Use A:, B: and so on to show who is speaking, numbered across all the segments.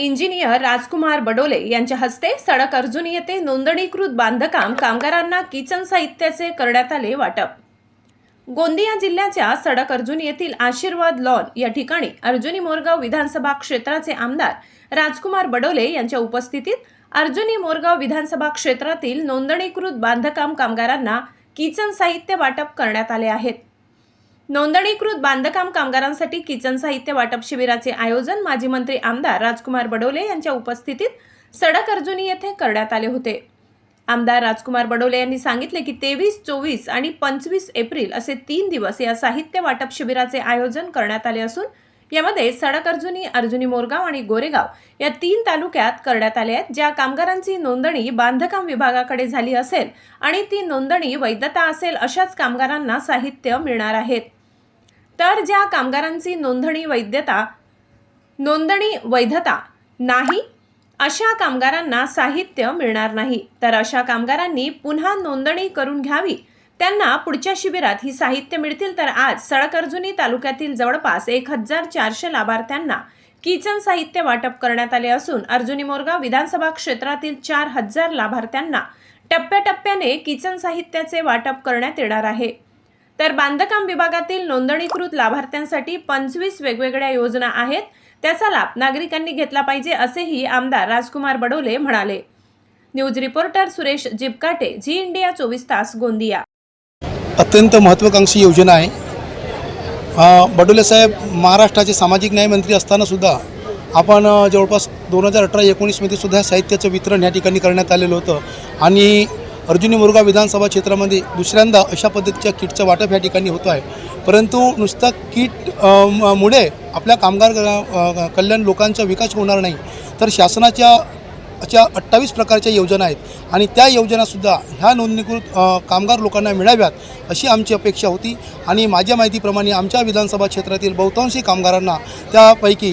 A: Engineer Rajkumar Badole यांच्या हस्ते सडक अर्जुन येथे नोंदणीकृत बांधकाम कामगारांना किचन साहित्याचे करण्यात आले वाटप. गोंदिया जिल्ह्याच्या सडक अर्जुन येथील आशीर्वाद लॉन या ठिकाणी अर्जुनी मोरगाव विधानसभा क्षेत्राचे आमदार राजकुमार बडोले यांच्या उपस्थितीत अर्जुनी मोरगाव विधानसभा क्षेत्रातील नोंदणीकृत बांधकाम कामगारांना किचन साहित्य वाटप करण्यात आले आहेत. नोंदणीकृत बांधकाम कामगारांसाठी किचन साहित्य वाटप शिबिराचे आयोजन माजी मंत्री आमदार राजकुमार बडोले यांच्या उपस्थितीत सडक अर्जुनी येथे करण्यात आले होते. आमदार राजकुमार बडोले यांनी सांगितले की तेवीस चोवीस आणि पंचवीस एप्रिल असे तीन दिवस या साहित्य वाटप शिबिराचे आयोजन करण्यात आले असून यामध्ये सडक अर्जुनी अर्जुनी मोरगाव आणि गोरेगाव या तीन तालुक्यात करण्यात आले आहेत ज्या कामगारांची नोंदणी बांधकाम विभागाकडे झाली असेल आणि ती नोंदणी वैधता असेल अशाच कामगारांना साहित्य मिळणार आहेत. तर ज्या कामगारांची नोंदणी वैधता नोंदणी वैधता नाही अशा कामगारांना साहित्य मिळणार नाही. तर अशा कामगारांनी पुन्हा नोंदणी करून घ्यावी. त्यांना पुढच्या शिबिरात ही साहित्य मिळतील. तर आज सळकर्जुनी तालुक्यातील जवळपास एक हजार चारशे लाभार्थ्यांना किचन साहित्य वाटप करण्यात आले असून अर्जुनी मोरगाव विधानसभा क्षेत्रातील चार हजार लाभार्थ्यांना टप्प्याटप्प्याने किचन साहित्याचे वाटप करण्यात येणार आहे. तर बांधकाम विभागातील नोंदणीकृत लाभार्थ्यांसाठी पंचवीस वेगवेगळ्या योजना आहेत. त्याचा लाभ नागरिकांनी घेतला पाहिजे असेही आमदार राजकुमार बडोले म्हणाले. News reporter Suresh Jipkate Zee India चोवीस तास गोंदिया.
B: अत्यंत महत्त्वाकांक्षी योजना आहे. बडोले साहेब महाराष्ट्राचे सामाजिक न्याय मंत्री असतानासुद्धा आपण जवळपास दोन हजार अठरा एकोणीसमध्ये सुद्धा साहित्याचं वितरण या ठिकाणी करण्यात आलेलं होतं. आणि अर्जुनी मुर्गा विधानसभा क्षेत्रामध्ये दुसऱ्यांदा अशा पद्धतीच्या किटचं वाटप या ठिकाणी होतं आहे. परंतु नुसता किट मुळे आपल्या कामगार कल्याण लोकांचा विकास होणार नाही. तर शासनाच्या अशा अठ्ठावीस प्रकारच्या योजना आहेत. आणि त्या योजनासुद्धा ह्या नोंदणीकृत कामगार लोकांना मिळाव्यात अशी आमची अपेक्षा होती. आणि माझ्या माहितीप्रमाणे आमच्या विधानसभा क्षेत्रातील बहुतांशी कामगारांना त्यापैकी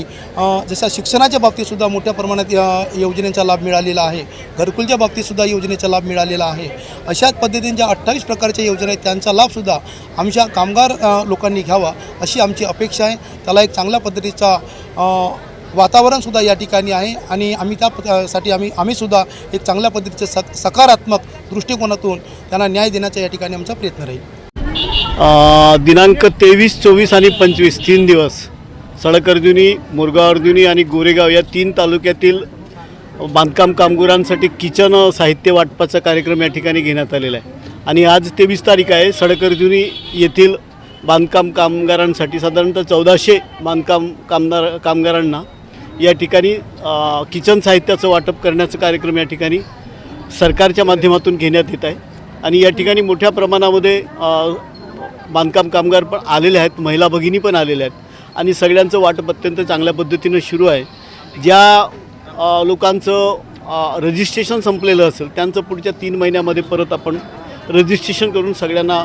B: जशा शिक्षणाच्या बाबतीतसुद्धा मोठ्या प्रमाणात योजनेचा लाभ मिळालेला आहे घरकुलच्या बाबतीतसुद्धा योजनेचा लाभ मिळालेला आहे. अशाच पद्धतींच्या अठ्ठावीस प्रकारच्या योजना आहेत त्यांचा लाभसुद्धा आमच्या कामगार लोकांनी घ्यावा अशी आमची अपेक्षा आहे. त्याला एक चांगल्या पद्धतीचा वातावरणसुद्धा या ठिकाणी आहे आणि आम्ही त्यासाठी आम्ही आम्हीसुद्धा एक चांगल्या पद्धतीचं सक सकारात्मक दृष्टिकोनातून त्यांना न्याय देण्याचा या ठिकाणी आमचा प्रयत्न राहील.
C: दिनांक तेवीस चोवीस आणि पंचवीस तीन दिवस. सडक अर्जुनी मुरगाव अर्जुनी आणि गोरेगाव या तीन तालुक्यातील बांधकाम कामगारांसाठी किचन साहित्य वाटपाचा कार्यक्रम या ठिकाणी घेण्यात आलेला आहे. आणि आज तेवीस तारीख आहे सडक अर्जुनी येथील बांधकाम कामगारांसाठी साधारणतः चौदाशे बांधकाम कामगार कामगारांना या ठिकाणी किचन साहित्याचं वाटप करण्याचा कार्यक्रम या ठिकाणी सरकारच्या माध्यमातून घेण्यात येत आहे. आणि या ठिकाणी मोठ्या प्रमाणामध्ये बांधकाम कामगार पण आलेले आहेत महिला भगिनी पण आलेल्या आहेत. आणि सगळ्यांचं वाटप अत्यंत चांगल्या पद्धतीनं सुरू आहे. ज्या लोकांचं रजिस्ट्रेशन संपलेलं असेल त्यांचं पुढच्या तीन महिन्यामध्ये परत आपण रजिस्ट्रेशन करून सगळ्यांना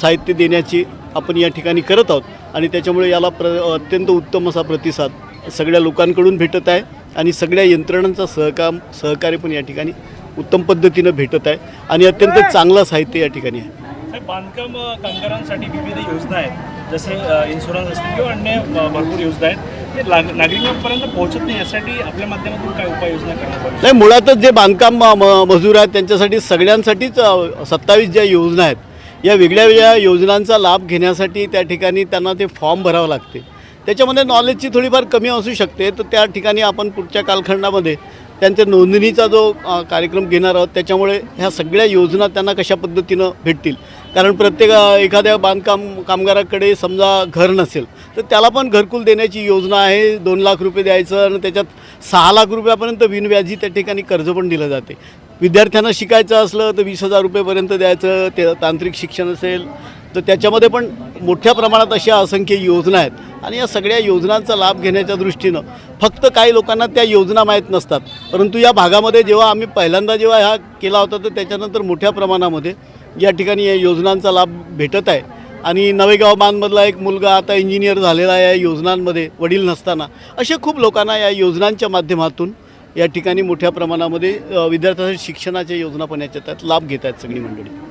C: साहित्य देण्याची आपण या ठिकाणी करत आहोत. आणि त्याच्यामुळे याला प्र अत्यंत उत्तम असा प्रतिसाद सगळ्या लोकांकडून भेटत आहे आणि सगळ्या यंत्रणांचा सहकाम सहकार्य पण या ठिकाणी उत्तम पद्धतीनं भेटत आहे आणि अत्यंत चांगलं साहित्य या ठिकाणी आहे.
D: बांधकाम कामगारांसाठी विविध योजना आहेत. जसे इन्शुरन्स असतील किंवा अन्य भरपूर योजना आहेत. ते नागरिकांपर्यंत पोहोचत नाही यासाठी आपल्या माध्यमातून काय उपाययोजना करण्यात
C: नाही मुळातच जे बांधकाम मजूर आहेत त्यांच्यासाठी सगळ्यांसाठीच सत्तावीस ज्या योजना आहेत या वेगळ्या वेगळ्या योजनांचा लाभ घेण्यासाठी त्या ठिकाणी त्यांना ते फॉर्म भरावं लागते. त्याच्यामध्ये नॉलेजची थोडीफार कमी असू शकते. तर त्या ठिकाणी आपण पुढच्या कालखंडामध्ये त्यांच्या नोंदणीचा जो कार्यक्रम घेणार आहोत त्याच्यामुळे ह्या सगळ्या योजना त्यांना कशा पद्धतीनं भेटतील? कारण प्रत्येक एखाद्या बांधकाम कामगाराकडे समजा घर नसेल तर त्याला पण घरकुल देण्याची योजना आहे. दोन लाख रुपये द्यायचं आणि त्याच्यात सहा लाख रुपयापर्यंत बिनव्याजी त्या ठिकाणी कर्ज पण दिलं जाते. विद्यार्थ्यांना शिकायचं असलं तर वीस हजार रुपयेपर्यंत द्यायचं ते तांत्रिक शिक्षण असेल तर त्याच्यामध्ये पण मोठ्या प्रमाणात अशा असंख्य योजना आहेत. आणि या सगळ्या योजनांचा लाभ घेण्याच्या दृष्टीनं फक्त काही लोकांना त्या योजना माहीत नसतात. परंतु या भागामध्ये जेव्हा आम्ही पहिल्यांदा जेव्हा ह्या केला होता तर त्याच्यानंतर मोठ्या प्रमाणामध्ये या ठिकाणी या योजनांचा लाभ भेटत आहे. आणि नवेगाव बांधमधला एक मुलगा आता इंजिनियर झालेला आहे या योजनांमध्ये वडील नसताना. असे खूप लोकांना या योजनांच्या माध्यमातून या ठिकाणी मोठ्या प्रमाणामध्ये विद्यार्थ्यांसाठी विद्यार्थ्यांच्या शिक्षणाच्या योजना पण याच्यात त्यात लाभ घेत आहेत सगळी मंडळी.